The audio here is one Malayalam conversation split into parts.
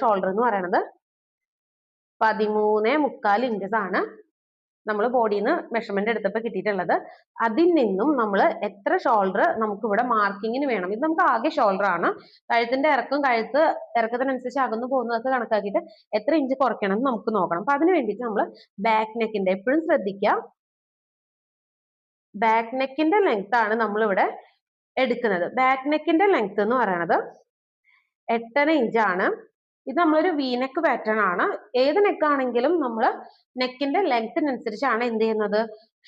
ഷോൾഡർ എന്ന് പറയുന്നത് പതിമൂന്ന് മുക്കാൽ ഇഞ്ചസ് ആണ് നമ്മൾ ബോഡിയിൽ നിന്ന് മെഷർമെന്റ് എടുത്തപ്പോൾ കിട്ടിയിട്ടുള്ളത്. അതിൽ നിന്നും നമ്മൾ എത്ര ഷോൾഡർ നമുക്ക് ഇവിടെ മാർക്കിങ്ങിന് വേണം. ഇത് നമുക്ക് ആകെ ഷോൾഡർ ആണ്. കഴുത്തിന്റെ ഇറക്കും കഴുത്ത് ഇറക്കത്തിനനുസരിച്ച് അകന്നു പോകുന്നതൊക്കെ കണക്കാക്കിയിട്ട് എത്ര ഇഞ്ച് കുറയ്ക്കണം എന്ന് നമുക്ക് നോക്കണം. അപ്പൊ അതിന് വേണ്ടിയിട്ട് നമ്മൾ ബാക്ക് നെക്കിന്റെ എപ്പോഴും ശ്രദ്ധിക്കാം ബാക്ക് നെക്കിന്റെ ലെങ്ത് ആണ് നമ്മൾ ഇവിടെ എടുക്കുന്നത് ബാക്ക് നെക്കിന്റെ ലെങ്ത് എന്ന് പറയുന്നത് എട്ടര ഇഞ്ചാണ് ഇത് നമ്മളൊരു വീനെക്ക് പാറ്റേൺ ആണ്. ഏത് നെക്ക് ആണെങ്കിലും നമ്മൾ നെക്കിന്റെ ലെങ്ത്തിനനുസരിച്ചാണ് എന്ത് ചെയ്യുന്നത്?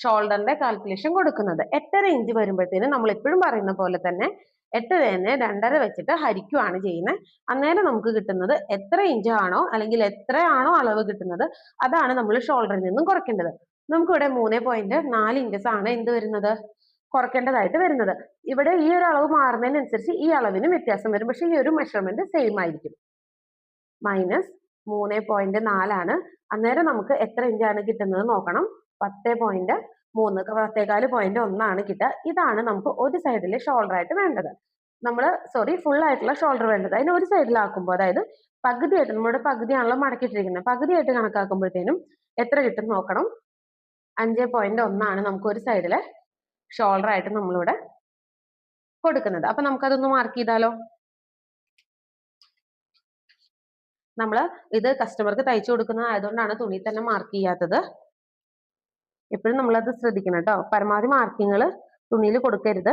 ഷോൾഡറിന്റെ കാൽക്കുലേഷൻ കൊടുക്കുന്നത്. എട്ടര ഇഞ്ച് വരുമ്പോഴത്തേന് നമ്മൾ എപ്പോഴും പറയുന്ന പോലെ തന്നെ എട്ടര തന്നെ രണ്ടര വെച്ചിട്ട് ഹരിക്കുവാണ് ചെയ്യുന്നത്. അന്നേരം നമുക്ക് കിട്ടുന്നത് എത്ര ഇഞ്ച് ആണോ അല്ലെങ്കിൽ എത്രയാണോ അളവ് കിട്ടുന്നത് അതാണ് നമ്മൾ ഷോൾഡറിൽ നിന്നും കുറയ്ക്കേണ്ടത്. നമുക്കിവിടെ മൂന്ന് പോയിന്റ് നാല് ഇഞ്ചസ് ആണ് എന്ത് വരുന്നത്? കുറയ്ക്കേണ്ടതായിട്ട് വരുന്നത്. ഇവിടെ ഈ ഒരു അളവ് മാറുന്നതിനനുസരിച്ച് ഈ അളവിന് വ്യത്യാസം വരും. പക്ഷെ ഈ ഒരു മെഷർമെന്റ് സെയിം ആയിരിക്കും. മൈനസ് മൂന്ന് പോയിന്റ് നാലാണ് അന്നേരം നമുക്ക് എത്ര ഇഞ്ചാണ് കിട്ടുന്നത് നോക്കണം. പത്ത് പോയിന്റ് മൂന്ന് പത്തേകാൽ പോയിന്റ് ഒന്നാണ് കിട്ടുക. ഇതാണ് നമുക്ക് ഒരു സൈഡിലെ ഷോൾഡർ ആയിട്ട് വേണ്ടത്. നമ്മൾ സോറി ഫുൾ ആയിട്ടുള്ള ഷോൾഡർ വേണ്ടത്. അതിന് ഒരു സൈഡിലാക്കുമ്പോൾ അതായത് പകുതിയായിട്ട് നമ്മുടെ പകുതിയാണല്ലോ മടക്കിയിട്ടിരിക്കുന്നത്. പകുതിയായിട്ട് കണക്കാക്കുമ്പോഴത്തേനും എത്ര കിട്ടും നോക്കണം. അഞ്ച് പോയിന്റ് ഒന്നാണ് നമുക്ക് ഒരു സൈഡിലെ ഷോൾഡർ ആയിട്ട് നമ്മളിവിടെ കൊടുക്കുന്നത്. അപ്പൊ നമുക്കതൊന്ന് മാർക്ക് ചെയ്താലോ? നമ്മൾ ഇത് കസ്റ്റമർക്ക് തയ്ച്ചു കൊടുക്കുന്നത് ആയതുകൊണ്ടാണ് തുണി തന്നെ മാർക്ക് ചെയ്യാത്തത്. എപ്പോഴും നമ്മളത് ശ്രദ്ധിക്കണം കേട്ടോ പരമാവധി മാർക്കിങ്ങൾ തുണിയിൽ കൊടുക്കരുത്.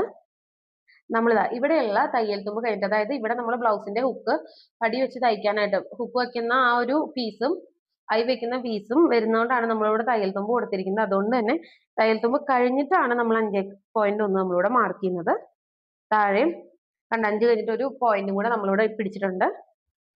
നമ്മളിതാ ഇവിടെയുള്ള തയ്യൽ തുമ്പ് കഴിഞ്ഞിട്ട് അതായത് ഇവിടെ നമ്മൾ ബ്ലൗസിന്റെ ഹുക്ക് പടി വെച്ച് തയ്ക്കാനായിട്ട് ഹുക്ക് വെക്കുന്ന ആ ഒരു പീസും അയി വെക്കുന്ന പീസും വരുന്നതുകൊണ്ടാണ് നമ്മളിവിടെ തയ്യൽ തുമ്പ് കൊടുത്തിരിക്കുന്നത്. അതുകൊണ്ട് തന്നെ തയ്യൽ തുമ്പ് കഴിഞ്ഞിട്ടാണ് നമ്മൾ അഞ്ച് പോയിന്റ് ഒന്ന് നമ്മളിവിടെ മാർക്ക് ചെയ്യുന്നത്. താഴെയും കണ്ട അഞ്ച് കഴിഞ്ഞിട്ട് ഒരു പോയിന്റും കൂടെ നമ്മളിവിടെ പിടിച്ചിട്ടുണ്ട്.